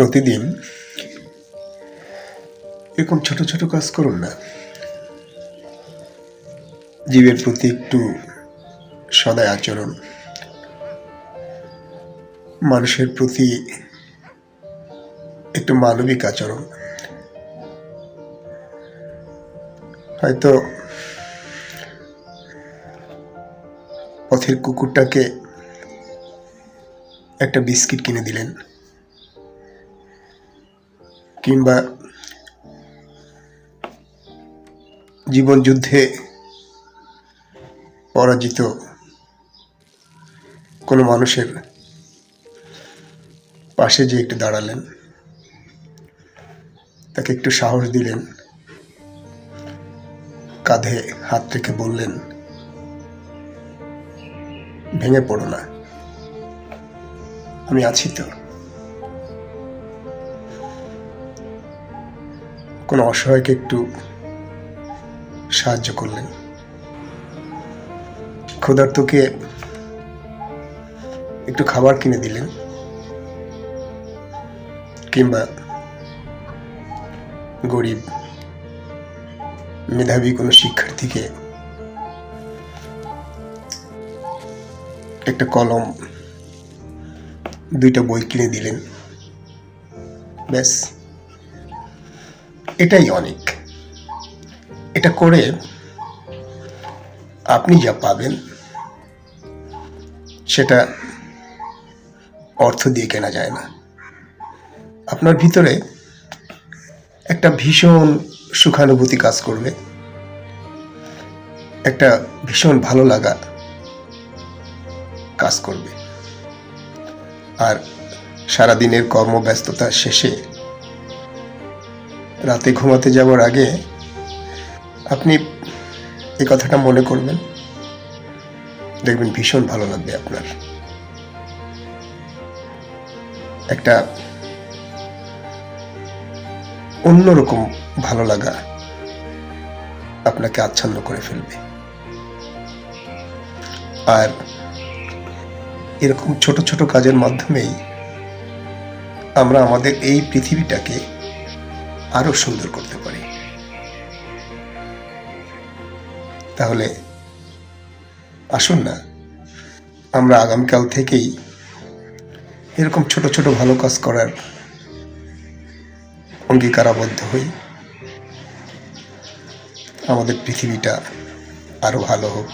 প্রতিদিন এরকম ছোট ছোট কাজ করুন না। জীবের প্রতি একটু সদায় আচরণ, মানুষের প্রতি একটু মানবিক আচরণ। হয়তো পথের কুকুরটাকে একটা বিস্কিট কিনে দিলেন। কিংবা জীবনযুদ্ধে পরাজিত কোনো মানুষের পাশে যে একটু দাঁড়ালেন, তাকে একটু সাহস দিলেন, কাঁধে হাত রেখে বললেন, ভেঙে পড়ো না। আমি আছি তো কোনো অসহায়কে একটু সাহায্য করলেন। ক্ষুধার্তকে একটু খাবার কিনে দিলেন, কিংবা গরিব মেধাবী কোনো শিক্ষার্থীকে একটা কলম, দুইটা বই কিনে দিলেন। ব্যাস। এটাই অনেক। এটা করে আপনি যা পাবেন, সেটা অর্থ দিয়ে কেনা যায় না। আপনার ভিতরে একটা ভীষণ সুখানুভূতি কাজ করবে, একটা ভীষণ ভালো লাগা কাজ করবে। আর সারাদিনের কর্মব্যস্ততা শেষে রাতে ঘুমাতে যাওয়ার আগে আপনি এই কথাটা মনে করবেন। দেখবেন ভীষণ ভালো লাগবে আপনার। একটা অন্যরকম ভালো লাগা আপনাকে আচ্ছন্ন করে ফেলবে। আর এরকম ছোট ছোট কাজের মাধ্যমেই আমরা আমাদের এই পৃথিবীটাকে আরও সুন্দর করতে পারি। তাহলে আসুন না, আমরা আগামীকাল থেকেই এরকম ছোট ছোট ভালো কাজ করার অঙ্গীকারাবদ্ধ হই। আমাদের পৃথিবীটা আরও ভালো হোক।